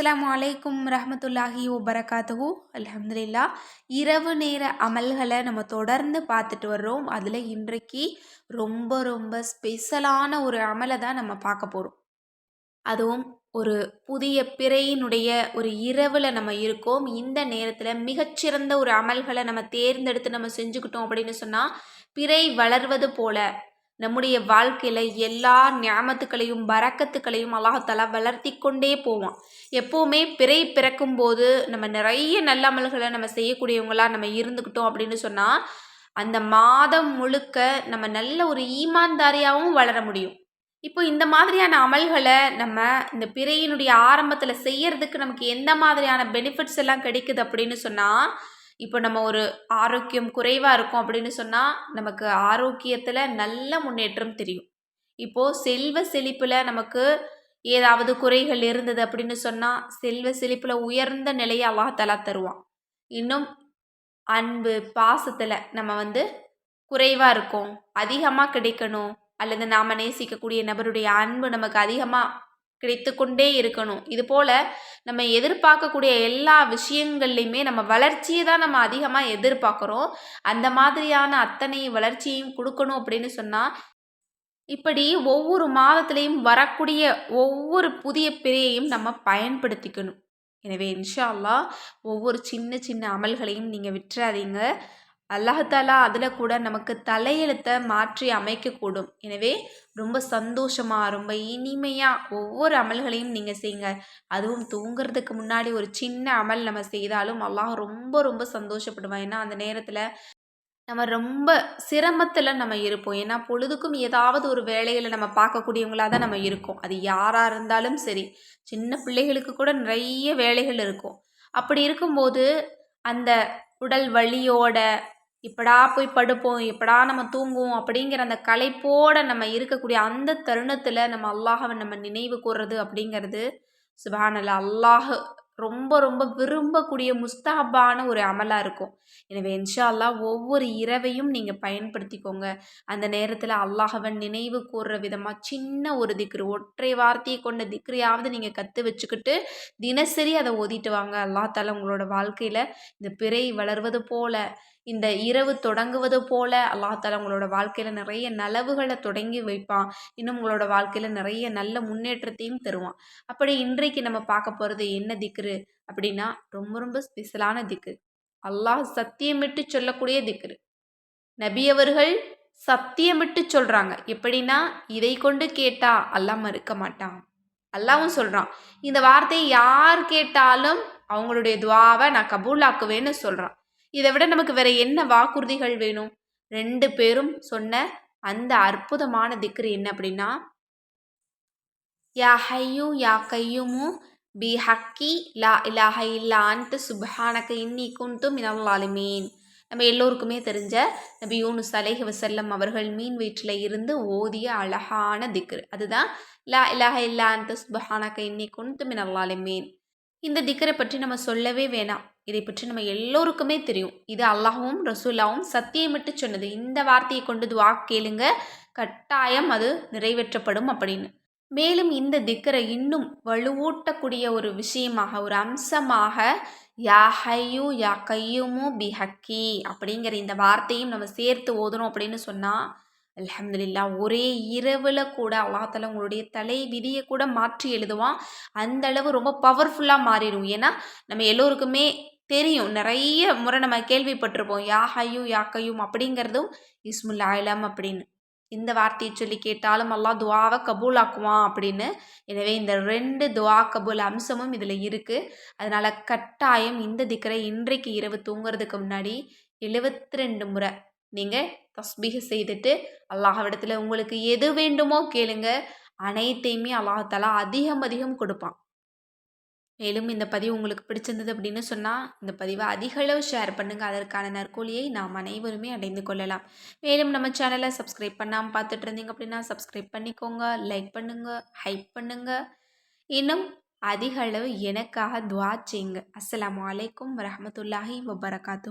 அஸ்லாம் வலைக்கும் ரஹமத்துல்லாஹி வபரகாத்துஹு. அலமதுல்லா இரவு நேர அமல்களை நம்ம தொடர்ந்து பார்த்துட்டு வர்றோம். அதில் இன்றைக்கு ரொம்ப ரொம்ப ஸ்பெஷலான ஒரு அமலை தான் நம்ம பார்க்க போகிறோம் அதுவும் ஒரு புதிய பிறையினுடைய ஒரு இரவில் நம்ம இருக்கோம். இந்த நேரத்தில் மிகச்சிறந்த ஒரு அமல்களை நம்ம தேர்ந்தெடுத்து நம்ம செஞ்சுக்கிட்டோம் அப்படின்னு சொன்னால் பிறை வளர்வது போல நம்முடைய வாழ்க்கையில் எல்லா ஞாபகத்துக்களையும் பறக்கத்துக்களையும் அல்லாஹாலா வளர்த்தி கொண்டே போவான். எப்போவுமே பிறை பிறக்கும் போது நம்ம நிறைய நல்ல அமல்களை நம்ம செய்யக்கூடியவங்களாக நம்ம இருந்துக்கிட்டோம் அப்படின்னு சொன்னால் அந்த மாதம் முழுக்க நம்ம நல்ல ஒரு ஈமான்தாரியாகவும் வளர முடியும். இப்போ இந்த மாதிரியான அமல்களை நம்ம இந்த பிறையினுடைய ஆரம்பத்தில் செய்யறதுக்கு நமக்கு எந்த மாதிரியான பெனிஃபிட்ஸ் எல்லாம் கிடைக்குது அப்படின்னு சொன்னால் இப்போ நம்ம ஒரு ஆரோக்கியம் குறைவாக இருக்கும் அப்படின்னு சொன்னால் நமக்கு ஆரோக்கியத்தில் நல்ல முன்னேற்றம் தெரியும். இப்போது செல்வ செழிப்பில் நமக்கு ஏதாவது குறைகள் இருந்தது அப்படின்னு சொன்னால் செல்வ செழிப்பில் உயர்ந்த நிலையை அல்லாஹலா தருவான். இன்னும் அன்பு பாசத்தில் நம்ம வந்து குறைவாக இருக்கோம் அதிகமாக கிடைக்கணும் அல்லது நாம் நேசிக்கக்கூடிய நபருடைய அன்பு நமக்கு அதிகமாக கிடைத்து கொண்டே இருக்கணும். இது போல் நம்ம எதிர்பார்க்கக்கூடிய எல்லா விஷயங்கள்லையுமே நம்ம வளர்ச்சியை தான் நம்ம அதிகமாக எதிர்பார்க்குறோம். அந்த மாதிரியான அத்தனை வளர்ச்சியையும் கொடுக்கணும் அப்படின்னு சொன்னால் இப்படி ஒவ்வொரு மாதத்துலேயும் வரக்கூடிய ஒவ்வொரு புதிய பிறையையும் நம்ம பயன்படுத்திக்கணும். எனவே இன்ஷா அல்லா ஒவ்வொரு சின்ன சின்ன அமல்களையும் நீங்கள் விட்டுறாதீங்க. அல்லாஹாலா அதில் கூட நமக்கு தலையெழுத்தை மாற்றி அமைக்கக்கூடும். எனவே ரொம்ப சந்தோஷமாக ரொம்ப இனிமையாக ஒவ்வொரு அமல்களையும் நீங்கள் செய்யுங்க. அதுவும் தூங்குறதுக்கு முன்னாடி ஒரு சின்ன அமல் நம்ம செய்தாலும் அல்லாஹ் ரொம்ப ரொம்ப சந்தோஷப்படுவான். ஏன்னா அந்த நேரத்தில் நம்ம ரொம்ப சிரமத்தில் நம்ம இருப்போம். ஏன்னா பொழுதுக்கும் ஏதாவது ஒரு வேலையில் நம்ம பார்க்கக்கூடியவங்களாக தான் நம்ம இருக்கோம். அது யாராக இருந்தாலும் சரி சின்ன பிள்ளைகளுக்கு கூட நிறைய வேலைகள் இருக்கும். அப்படி இருக்கும்போது அந்த உடல் வலியோட எப்படா போய் படுப்போம் எப்படா நம்ம தூங்குவோம் அப்படிங்கிற அந்த கலைப்போடு நம்ம இருக்கக்கூடிய அந்த தருணத்தில் நம்ம அல்லாஹவை நம்ம நினைவு கூறுறது அப்படிங்கிறது சுபானல்ல அல்லாஹ் ரொம்ப ரொம்ப விரும்பக்கூடிய முஸ்தாபான ஒரு அமலாக இருக்கும். எனவே இன்ஷா அல்லாஹ் ஒவ்வொரு இரவையும் நீங்கள் பயன்படுத்திக்கோங்க. அந்த நேரத்தில் அல்லாஹவன் நினைவு கூறுற விதமாக சின்ன ஒரு திக்ரு ஒற்றை வார்த்தையை கொண்ட திக்ரியாவது நீங்கள் கற்று வச்சுக்கிட்டு தினசரி அதை ஓதிட்டு வாங்க. அல்லா தால உங்களோட வாழ்க்கையில் இந்த பிறை வளர்வது போல இந்த இரவு தொடங்குவது போல தாலா உங்களோட வாழ்க்கையில் நிறைய நலவுகளை தொடங்கி வைப்பான். இன்னும் உங்களோட வாழ்க்கையில் நிறைய நல்ல முன்னேற்றத்தையும் தருவான். அப்படி இன்றைக்கு நம்ம பார்க்க போகிறது என்ன திக்ரு? அப்படின்னா ரொம்ப ரொம்ப ஸ்பெஷலான திக்ரு அல்லாஹ் சத்தியமிட்டு சொல்லக்கூடிய திக்ரு நபியவர்கள் சத்தியமிட்டு சொல்கிறாங்க எப்படின்னா இதை கொண்டு கேட்டா அல்லாம மறுக்க மாட்டான். அல்லாவும் சொல்கிறான் இந்த வார்த்தையை யார் கேட்டாலும் அவங்களுடைய துவாவை நான் கபூலாக்குவேன்னு சொல்கிறான் இதை விட நமக்கு வேற என்ன வாக்குறுதிகள் வேணும்? ரெண்டு பேரும் சொன்ன அந்த அற்புதமான திக்ரு என்ன அப்படின்னா யா ஹையும் யா கையுமும் பி ஹக்கி லா இலாஹ இல்லான்ட்டு சுபஹானக்க இன்னி குண்டு மினல்லாலுமீன் நம்ம எல்லோருக்குமே தெரிஞ்ச நபி யூனுஸ் அலேஹி வசல்லம் அவர்கள் மீன் வயிற்றில் இருந்து ஓதிய அழகான திக்ரு அதுதான் லா இலாஹ இல்லா அன்ட்டு சுபஹானக்க இன்னி குண்டு மினல்லாலுமீன் இந்த திக்கரை பற்றி நம்ம சொல்லவே வேணாம் இதை பற்றி நம்ம எல்லோருக்குமே தெரியும் இது அல்லாஹும் ரசூல்லாவும் சத்தியமிட்டு சொன்னது இந்த வார்த்தையை கொண்டு துவா கேளுங்க கட்டாயம் அது நிறைவேற்றப்படும் அப்படின்னு மேலும் இந்த திக்கரை இன்னும் வலுவூட்டக்கூடிய ஒரு விஷயமாக ஒரு அம்சமாக யா ஹையூ யா கையுமு பி ஹக்கி அப்படிங்கிற இந்த வார்த்தையும் நம்ம சேர்த்து ஓதணும் அப்படின்னு சொன்னால் அலமதுல்லா ஒரே இரவில் கூட அல்லாத்தால உங்களுடைய தலை விதியை கூட மாற்றி எழுதுவான். அந்த அளவு ரொம்ப பவர்ஃபுல்லாக மாறிடும். ஏன்னா நம்ம எல்லோருக்குமே தெரியும். நிறைய முறை நம்ம கேள்விப்பட்டிருப்போம். யா ஹையும் யா கையும் அப்படிங்கிறதும் இஸ்முல் ஆயிலம் அப்படின்னு. இந்த வார்த்தையை சொல்லி கேட்டாலும் அல்லா துவாவை கபூலாக்குவான் அப்படின்னு. எனவே இந்த ரெண்டு துவா கபூல் அம்சமும் இதில் இருக்குது அதனால் கட்டாயம் இந்த திக்கரை இன்றைக்கு இரவு தூங்குறதுக்கு முன்னாடி எழுபத்தி ரெண்டு முறை நீங்கள் தஸ்பீக செய்துட்டு அல்லாஹவிடத்தில் உங்களுக்கு எது வேண்டுமோ கேளுங்க. அனைத்தையுமே அல்லாஹாலா அதிகம் அதிகம் கொடுப்பான். மேலும் இந்த பதிவு உங்களுக்கு பிடிச்சிருந்தது அப்படின்னு சொன்னால் இந்த பதிவை அதிகளவு ஷேர் பண்ணுங்கள் அதற்கான நற்கூலியை நாம் அனைவருமே அடைந்து கொள்ளலாம். மேலும் நம்ம சேனலை சப்ஸ்கிரைப் பண்ணாமல் பார்த்துட்டு இருந்தீங்க அப்படின்னா சப்ஸ்கிரைப் பண்ணிக்கோங்க லைக் பண்ணுங்கள் ஹைப் பண்ணுங்கள் இன்னும் அதிக அளவு எனக்காக துவா செய்யுங்க. அஸ்லாம் வலைக்கம் வரமத்துல்லாஹி வபரகாத்து